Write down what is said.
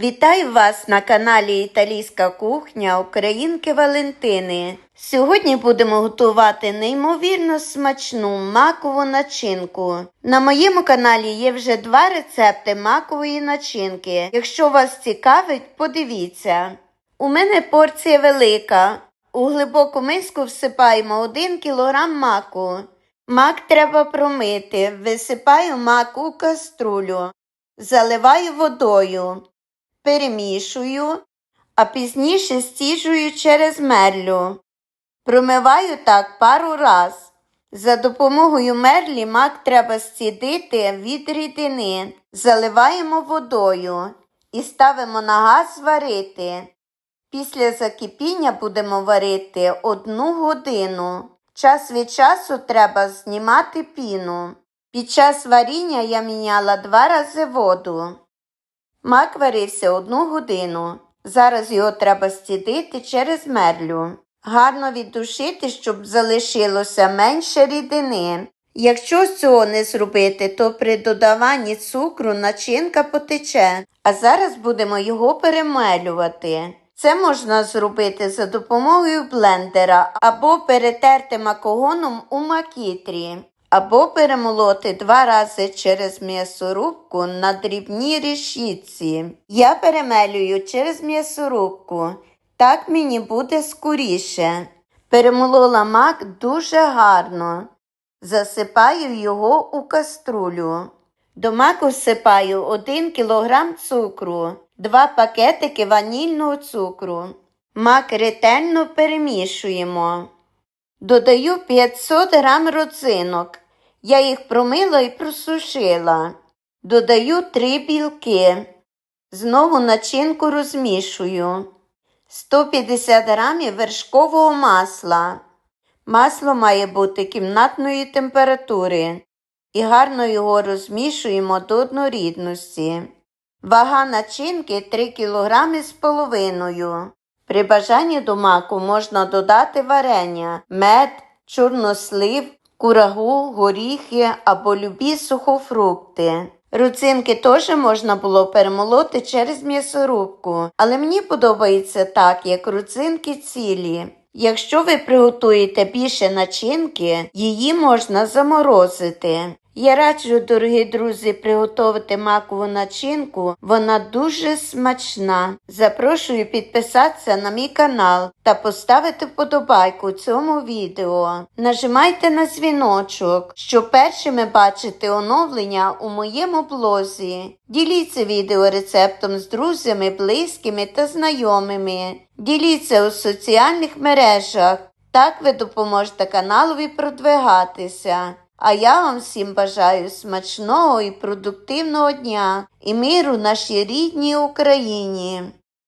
Вітаю вас на каналі Італійська кухня Українки Валентини. Сьогодні будемо готувати неймовірно смачну макову начинку. На моєму каналі є вже два рецепти макової начинки. Якщо вас цікавить, подивіться. У мене порція велика. У глибоку миску всипаємо 1 кг маку. Мак треба промити. Висипаю мак у каструлю. Заливаю водою перемішую, а пізніше стіжую через мерлю. Промиваю так пару раз. За допомогою мерлі мак треба стідити від рідини. Заливаємо водою і ставимо на газ варити. Після закипіння будемо варити одну годину. Час від часу треба знімати піну. Під час варіння я міняла два рази воду. Мак варився одну годину. Зараз його треба стідити через мерлю. Гарно віддушити, щоб залишилося менше рідини. Якщо цього не зробити, то при додаванні цукру начинка потече, а зараз будемо його перемелювати. Це можна зробити за допомогою блендера або перетерти макогоном у макітрі або перемолоти два рази через м'ясорубку на дрібній решітці. Я перемелюю через м'ясорубку, так мені буде скоріше. Перемолола мак дуже гарно. Засипаю його у каструлю. До маку всипаю 1 кг цукру, 2 пакетики ванільного цукру. Мак ретельно перемішуємо. Додаю 500 грам родзинок. Я їх промила і просушила. Додаю 3 білки. Знову начинку розмішую. 150 грамів вершкового масла. Масло має бути кімнатної температури. І гарно його розмішуємо до однорідності. Вага начинки 3 кг з половиною. При бажанні до маку можна додати варення, мед, чорнослив, курагу, горіхи або любі сухофрукти. Руцинки теж можна було перемолоти через м'ясорубку, але мені подобається так, як руцинки цілі. Якщо ви приготуєте більше начинки, її можна заморозити. Я раджу, дорогі друзі, приготувати макову начинку. Вона дуже смачна. Запрошую підписатися на мій канал та поставити вподобайку цьому відео. Нажимайте на дзвіночок, щоб першими бачити оновлення у моєму блозі. Діліться відео рецептом з друзями, близькими та знайомими. Діліться у соціальних мережах. Так ви допоможете каналові продвигатися. А я вам всім бажаю смачного і продуктивного дня і миру нашій рідній Україні.